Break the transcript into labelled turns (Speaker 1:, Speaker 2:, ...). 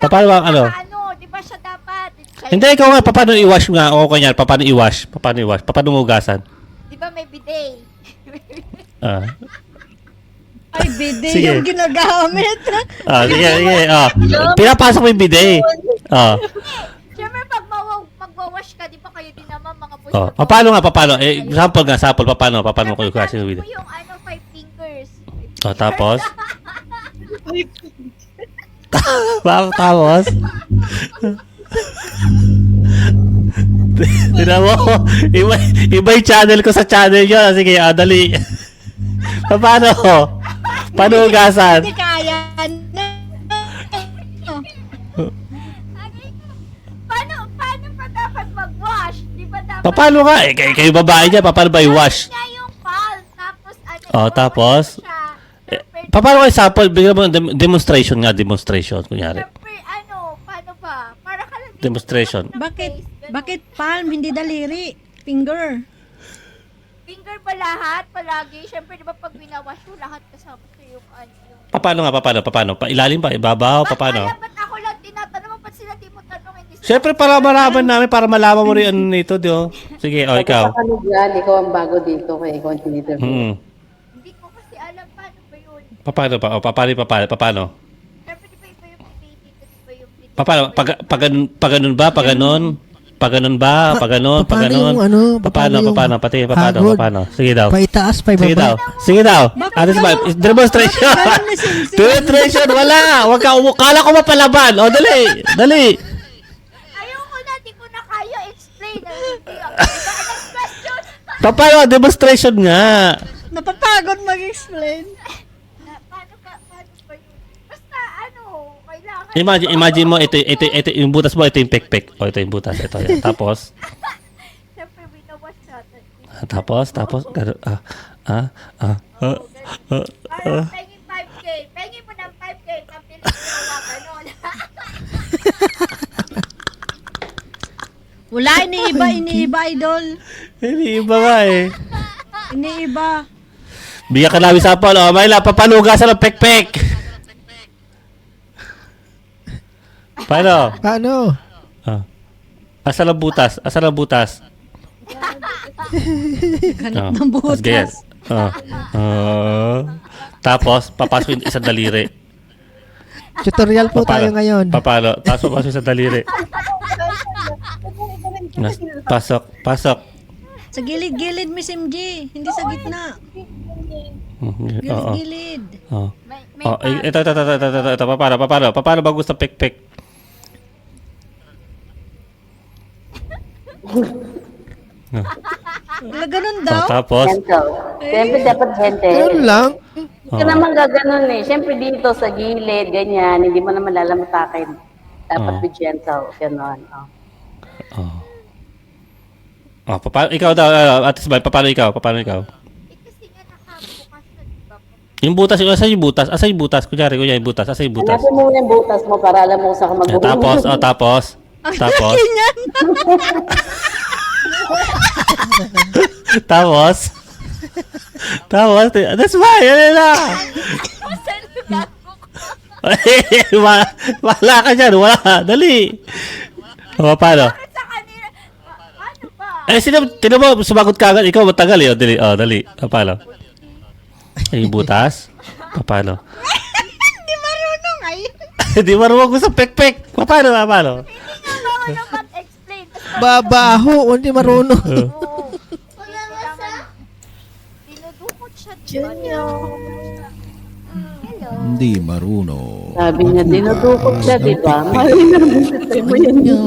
Speaker 1: Paano ba, ano?
Speaker 2: Ano, di ba siya dapat? Siya-
Speaker 1: Hindi, ikaw nga, paano i-wash nga? O, kanya, paano i-wash? Paano i-wash? Paano mo hugasan?
Speaker 2: Di ba may bidet?
Speaker 1: Ah,
Speaker 3: Ay, bide
Speaker 1: Sige.
Speaker 3: yung ginagamit.
Speaker 1: ah sige, sige. Ah, pinapasok mo yung bidet. Ah,
Speaker 2: Siyempre, pag mawaw, magwawash ka, di ba kayo din naman mga boys?
Speaker 1: oh. Paano nga, paano? Eh, sample nga, sample. Paano? Paano mo ko yung
Speaker 2: Siyempre,
Speaker 1: bidet?
Speaker 2: mo yung ano, five fingers.
Speaker 1: Oh, tapos? Bakit tapos? Tinan mo, iba, iba yung channel ko sa channel nyo. Sige, ah, dali. Paano? Paano hugasan?
Speaker 3: Hindi kaya
Speaker 2: paano, paano pa dapat mag-wash? Di ba dapat?
Speaker 1: Pa- Paano nga? Eh, kayo, kayo babae pa- paano ba i-wash?
Speaker 2: Niya yung palm, tapos ano,
Speaker 1: Oh, tapos? Eh, pa- paano kayo sample? Bigyan mo dem- demonstration nga, demonstration, kunyari.
Speaker 2: siyempre, ano, paano ba? Para ka lang
Speaker 1: Demonstration.
Speaker 3: Bakit? Bakit palm, hindi daliri? Finger.
Speaker 2: Finger ba lahat? Palagi? Siyempre, di ba pag winawash mo, lahat kasama ko yung ano, yung...
Speaker 1: Pa- Paano nga, pa- paano, pa- paano? Pa ilalim ba? Ibabaw? Pa- paano?
Speaker 2: Ba't, ba't ako lang tinatanong? Ba't sila di mo tanong? Hindi sila...
Speaker 1: Siyempre, para malaman namin, para malaman mo rin ano nito, di oh. Sige, oh, ikaw.
Speaker 4: Yan, ikaw ang bago dito kaya ikaw ang tinitirview.
Speaker 1: Hmm.
Speaker 2: Hindi ko kasi alam paano ba yun.
Speaker 1: Pa- Paano pa? O, pa- paano, pa- paano, pa- paano?
Speaker 2: Siyempre, di ba iba yung baby, iba yung
Speaker 1: Paano? Pag, pag, pag ganun ba? Pag ganun? Pag ganun ba? Pag ganun? Pag
Speaker 5: paano
Speaker 1: ganun?
Speaker 5: yung ano?
Speaker 1: Pa- Paano?
Speaker 5: Paano
Speaker 1: Paano? Pati, pa- paano?
Speaker 5: hagod?
Speaker 1: Paano? Sige daw.
Speaker 5: Paitaas, pa
Speaker 1: Sige daw. Sige daw. Ano? Demonstration.
Speaker 3: Ganun ni Simsim.
Speaker 1: Demonstration. Wala. Wag ka. Kala ko mapalaban. O, dali. Dali.
Speaker 2: Ayoko na, di ko na kaya explain. Ano, hindi ako. Next question.
Speaker 1: Pa- Paano? Demonstration nga.
Speaker 3: Napapagod mag-explain.
Speaker 2: Na, paano ba, paano ba yun? Basta, ano, kailangan...
Speaker 1: Imagine, imagine mo, ito, ito, ito, yung butas mo, ito yung pekpek. O, ito yung butas. Ito, yan. Tapos,
Speaker 2: Siyempre, winawash natin.
Speaker 1: tapos, tapos, ganun, ah, ah, ah, ah, ah,
Speaker 2: Parang pengin 5K. Pengin mo ng 5K. Pabilis mo na ganon.
Speaker 3: Wala, iniiba, iniiba, idol.
Speaker 1: Hindi iba nga eh.
Speaker 3: Iniiba.
Speaker 1: Bigyan ka namin sample. O, Mayla, papalugasan ng pekpek. Paano?
Speaker 5: Paano?
Speaker 1: Ah. Asa ang butas? Asa ang butas?
Speaker 3: Hanap
Speaker 1: Ah,
Speaker 3: ng butas.
Speaker 1: Ah. Ah. tapos, papasok yung isang daliri.
Speaker 5: Tutorial po tayo ngayon.
Speaker 1: Papalo. Tapos papasok isang daliri. Nas- Pasok. Pasok.
Speaker 3: Sa gilid-gilid, Miss MG. Hindi sa gitna.
Speaker 1: Mhm, Oo.
Speaker 3: Gilid-gilid.
Speaker 1: Oo.
Speaker 2: May
Speaker 1: Oh, eh, ito, ito, ito, ito, ito, ito, ito, paano, paano, paano ba gusto pek-pek?
Speaker 3: Wala ganun
Speaker 1: Oh,
Speaker 3: daw.
Speaker 1: tapos,
Speaker 4: Gentle. Siyempre dapat gentle.
Speaker 5: Ganun lang.
Speaker 4: Hindi ka naman gaganon eh. Siyempre dito sa gilid, ganyan, hindi mo naman lalamatakin. Dapat
Speaker 1: Oh.
Speaker 4: be gentle. Ganon. Oh.
Speaker 1: oh. Oh, paano, ikaw daw, uh, Ate Sabay, paano ikaw, paano ikaw? Yung butas, yung asa yung butas, asa yung butas, kunyari, kunyari, yung butas, asa yung butas.
Speaker 4: Hanapin mo yung butas mo para alam mo kung saan ka
Speaker 1: Eh,
Speaker 4: magbubukas.
Speaker 1: tapos, oh, tapos, tapos,
Speaker 3: Ganyan.
Speaker 1: tapos, tapos, that's why, ano na.
Speaker 2: Saan lugar mo ko?
Speaker 1: Wa- wala ka dyan, wala, dali. O, paano?
Speaker 2: Bakit sa kanila? Pa- Paano ba?
Speaker 1: Eh, sino, tinan mo, sumagot ka agad, ikaw matagal eh, o, dali, o, dali, o, paano? Eh, yung butas? Pa- Paano?
Speaker 3: Hindi marunong ay.
Speaker 1: Hindi marunong ko sa pek-pek. Pa- Paano, pa- paano?
Speaker 2: Bawal na mag-explain.
Speaker 5: Babaho, hindi marunong.
Speaker 2: oo. Kailangan, dinudukot siya, di ba? Hello.
Speaker 6: Hindi marunong.
Speaker 4: Sabi niya, dinudukot siya, di ba? Mali na naman mo yan.